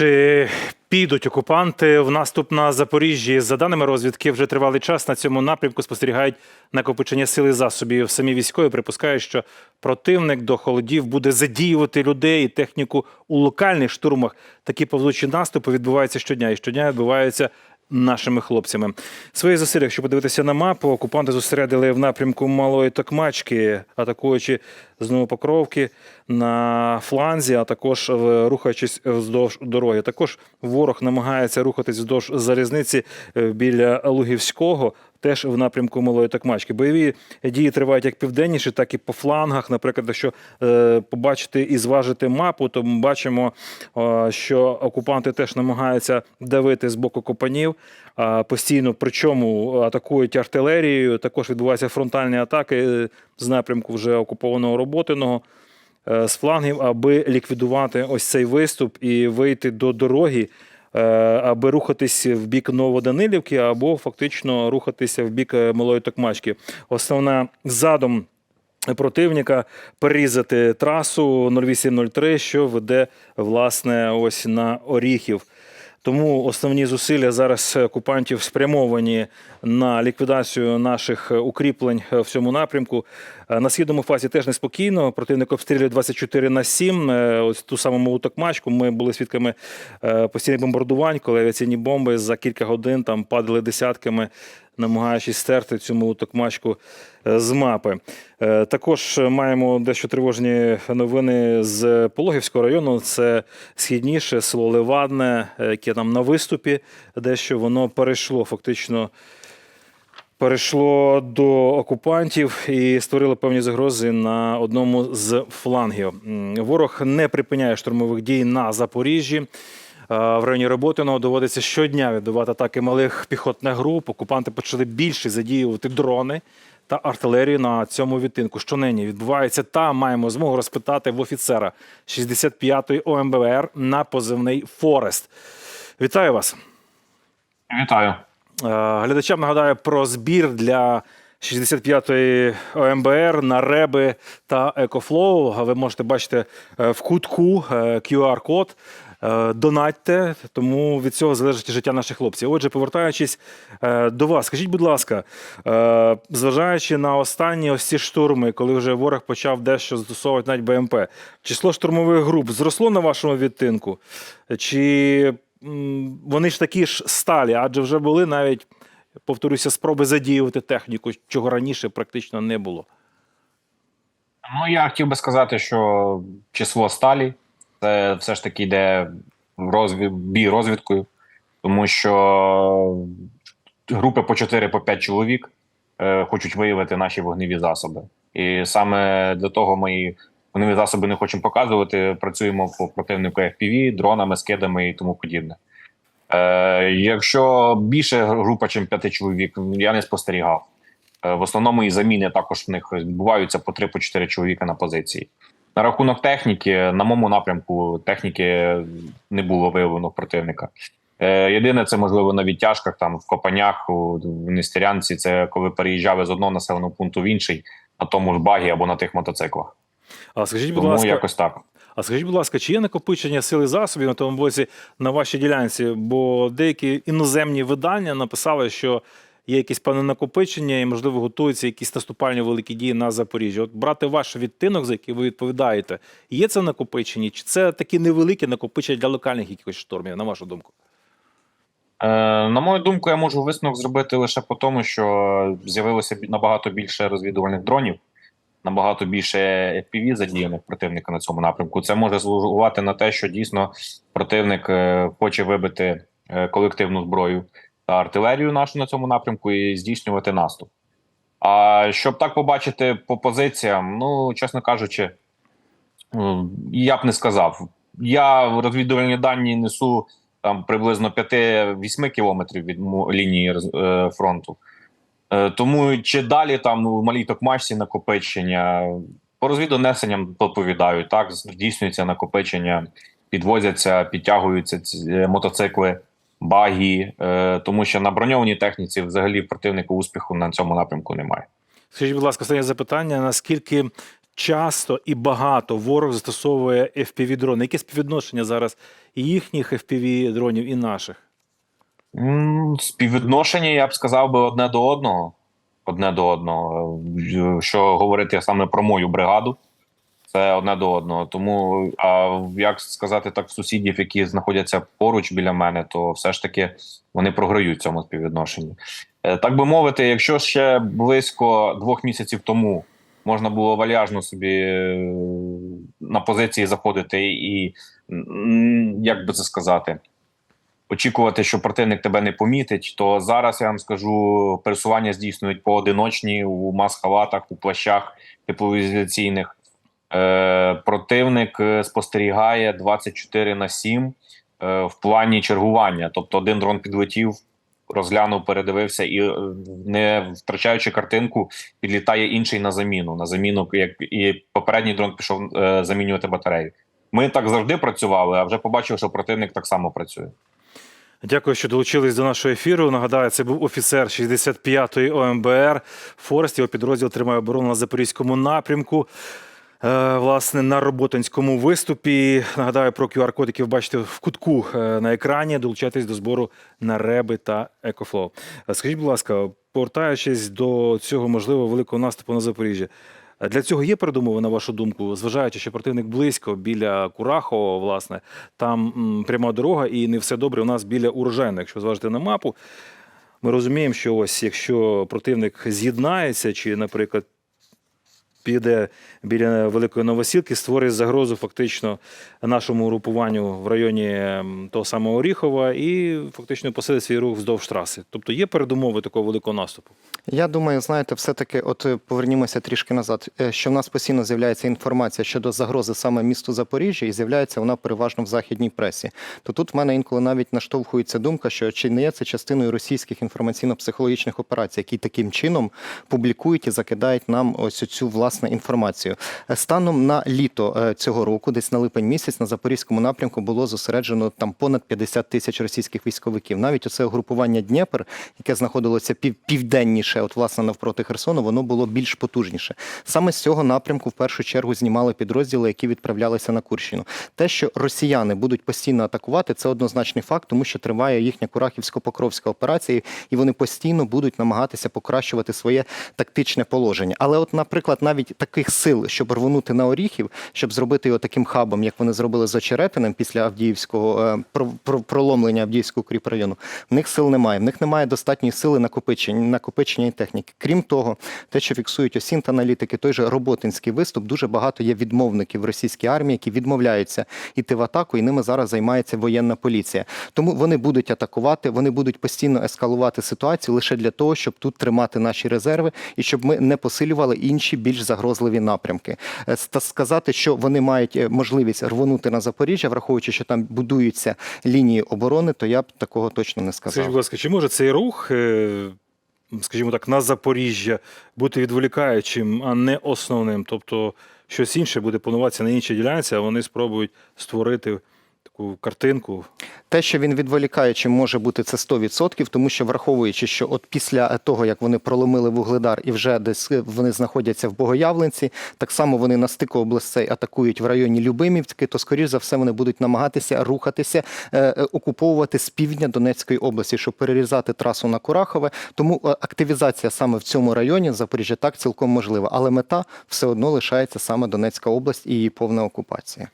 Чи підуть окупанти в наступ на Запоріжжі? За даними розвідки, вже тривалий час на цьому напрямку спостерігають накопичення сили засобів. Самі військові припускають, що противник до холодів буде задіювати людей і техніку у локальних штурмах. Такі повзучі наступи відбуваються щодня, і щодня відбуваються нашими хлопцями. Свої зусилля, якщо подивитися на мапу, окупанти зосередили в напрямку Малої Токмачки, атакуючи знову Покровки на фланзі, а також рухаючись вздовж дороги. Також ворог намагається рухатись вздовж залізниці е, біля Лугівського. Теж в напрямку Малої Токмачки. Бойові дії тривають як південніше, так і по флангах. Наприклад, якщо е, побачити і зважити мапу, то ми бачимо, е, що окупанти теж намагаються давити з боку копанів постійно, причому атакують артилерією. Також відбуваються фронтальні атаки з напрямку вже окупованого роботиного е, з флангів, аби ліквідувати ось цей виступ і вийти до дороги, е, аби рухатись в бік Новоданилівки, або фактично рухатися в бік е, Малої Токмачки. Основна задум противника перерізати трасу 0803, що веде власне ось на Оріхів. Тому основні зусилля зараз окупантів спрямовані на ліквідацію наших укріплень в цьому напрямку. Е, На східному фазі теж неспокійно. Противник обстрілює 24 на 7. Е, Ось ту саму Токмачку. Ми були свідками е, постійних бомбардувань, коли авіаційні бомби за кілька годин там падали десятками намагаючись стерти цю токмачку е, з мапи. Е, Також маємо дещо тривожні новини з Пологівського району. Це східніше село Левадне, е, яке там на виступі, дещо воно перейшло фактично. Перейшло до окупантів і створило певні загрози на одному з флангів. Ворог не припиняє штурмових дій на Запоріжжі. Е, В районі Роботиного доводиться щодня відбивати атаки малих піхотних груп. Окупанти почали більше задіювати дрони та артилерію на цьому відтинку. Що нині відбувається там, маємо змогу розпитати в офіцера 65-ї ОМБР на позивний Форест. Вітаю вас. Вітаю. Е, Глядачам нагадаю про збір для 65-ї ОМБР на Реби та Екофлоу. Ви можете бачити е, в кутку QR-код. Е, Донатьте, тому від цього залежить життя наших хлопців. Отже, повертаючись е, до вас, скажіть, будь ласка, е, зважаючи на останні ось ці штурми, коли вже ворог почав дещо застосовувати навіть БМП, число штурмових груп зросло на вашому відтинку? Чи вони ж такі ж сталі, адже вже були навіть, повторюся, спроби задіювати техніку, чого раніше практично не було. Ну я хотів би сказати, що число сталі це все ж таки йде в розві... бій розвідкою, тому що групи по 4 по 5 чоловік е, хочуть виявити наші вогневі засоби. І саме для того ми вогневі засоби не хочемо показувати. Працюємо по противнику FPV, дронами, скидами і тому подібне. Е, якщо більше група, ніж 5 чоловік, я не спостерігав. Е, В основному і заміни також в них відбуваються по 3-4 чоловіка на позиції. На рахунок техніки, на моєму напрямку техніки не було виявлено в противника. Е, Єдине, це можливо на відтяжках, там в Копанях, у, в Нестерянці, це коли переїжджали з одного населеного пункту в інший, на тому ж багі або на тих мотоциклах. А скажіть, будь Тому ласка, якось так. А скажіть, будь ласка, чи є накопичення сили засобів на тому боці на вашій ділянці? Бо деякі іноземні видання написали, що є якесь певне накопичення, і можливо готуються якісь наступальні великі дії на Запоріжжі. От брати ваш відтинок, за який ви відповідаєте, є це накопичення, чи це такі невеликі накопичення для локальних якихось штурмів, на вашу думку? Е, на мою думку, я можу висновок зробити лише по тому, що з'явилося набагато більше розвідувальних дронів, набагато більше FPV задіяних противника на цьому напрямку. Це може слугувати на те, що дійсно противник е, хоче вибити е, колективну зброю артилерію нашу на цьому напрямку і здійснювати наступ. А щоб так побачити по позиціям, ну чесно кажучи, я б не сказав. Я розвідувальні дані несу там приблизно 5-8 кілометрів від лінії е, фронту. Е, тому чи далі там у малій токмачці накопичення по розвідонесенням доповідають, так здійснюється накопичення, підвозяться, підтягуються ці е, мотоцикли, багі, е, тому що на броньованій техніці взагалі противнику успіху на цьому напрямку немає. Скажіть, будь ласка, останнє запитання: наскільки часто і багато ворог застосовує FPV-дрони? Яке співвідношення зараз їхніх FPV-дронів, і наших? Співвідношення, я б сказав би, одне до одного. Одне до одного. Е, Що говорити саме про мою бригаду, це одне до одного. Тому, а як сказати так, сусідів, які знаходяться поруч біля мене, то все ж таки вони програють в цьому співвідношенні. Е, Так би мовити, якщо ще близько двох місяців тому можна було вальяжно собі е, на позиції заходити і, як би це сказати, очікувати, що противник тебе не помітить, то зараз я вам скажу, пересування здійснюють поодиночні у мас-халатах, у плащах теплоізоляційних. Е, противник е, спостерігає 24 на 7 е, в плані чергування. Тобто один дрон підлетів, розглянув, передивився і, е, не втрачаючи картинку, підлітає інший на заміну. На заміну, як і попередній дрон пішов е, замінювати батарею. Ми так завжди працювали, а вже побачив, що противник так само працює. Дякую, що долучились до нашого ефіру. Нагадаю, це був офіцер 65-ї ОМБР. Форест його підрозділ тримає оборону на запорізькому напрямку. Е, Власне, на роботинському виступі. Нагадаю про QR-код, який ви бачите в кутку е, на екрані. Долучайтесь до збору на реби та екофлоу. Е, Скажіть, будь ласка, повертаючись до цього можливо великого наступу на Запоріжжя. Для цього є передумови, на вашу думку, зважаючи, що противник близько біля Курахова, власне, там м, пряма дорога, і не все добре у нас біля урожайної. Якщо зважити на мапу, ми розуміємо, що ось якщо противник з'єднається, чи, наприклад, піде біля Великої Новосілки, створить загрозу фактично нашому групуванню в районі ем, того самого Оріхова і фактично посилить свій рух вздовж траси. Тобто є передумови такого великого наступу. Я думаю, знаєте, все-таки, от е, повернімося трішки назад, е, що в нас постійно з'являється інформація щодо загрози саме місту Запоріжжя, і з'являється вона переважно в західній пресі. То тут в мене інколи навіть наштовхується думка, що чи не є це частиною російських інформаційно-психологічних операцій, які таким чином публікують і закидають нам ось цю власне інформацію. Е, Станом на літо цього року, десь на липень місяць, на запорізькому напрямку було зосереджено там понад 50 тисяч російських військовиків. Навіть оце угрупування Дніпр, яке знаходилося пів південніше, от власне навпроти Херсону, воно було більш потужніше. Саме з цього напрямку в першу чергу знімали підрозділи, які відправлялися на Курщину. Те, що росіяни будуть постійно атакувати, це однозначний факт, тому що триває їхня Курахівсько-Покровська операція, і вони постійно будуть намагатися покращувати своє тактичне положення. Але, от, наприклад, навіть таких сил, щоб рвонути на Оріхів, щоб зробити його таким хабом, як вони зробили з Очеретинем після Авдіївського е, про- про- проломлення Авдіївського укріпрайону, в них сил немає. В них немає достатньої сили накопичення, накопичення техніки. Крім того, те, що фіксують осінт аналітики, той же роботинський виступ, дуже багато є відмовників в російській армії, які відмовляються йти в атаку, і ними зараз займається воєнна поліція. Тому вони будуть атакувати, вони будуть постійно ескалувати ситуацію лише для того, щоб тут тримати наші резерви і щоб ми не посилювали інші більш загрозливі напрямки. Е, Та сказати, що вони мають е, можливість рвонути на Запоріжжя, враховуючи, що там будуються лінії оборони, то я б такого точно не сказав. Скажіть, будь ласка, чи може цей рух, е, скажімо так, на Запоріжжя бути відволікаючим, а не основним? Тобто щось інше буде плануватися на іншій ділянці, а вони спробують створити таку картинку. Те, що він відволікаючим може бути, це 100%, тому що враховуючи, що от після того, як вони проломили вугледар і вже десь вони знаходяться в Богоявленці, так само вони на стику областей атакують в районі Любимівки, то скоріш за все вони будуть намагатися рухатися, е, е, окуповувати з півдня Донецької області, щоб перерізати трасу на Курахове. Тому е, активізація саме в цьому районі Запоріжжя так цілком можлива, але мета все одно лишається саме Донецька область і її повна окупація.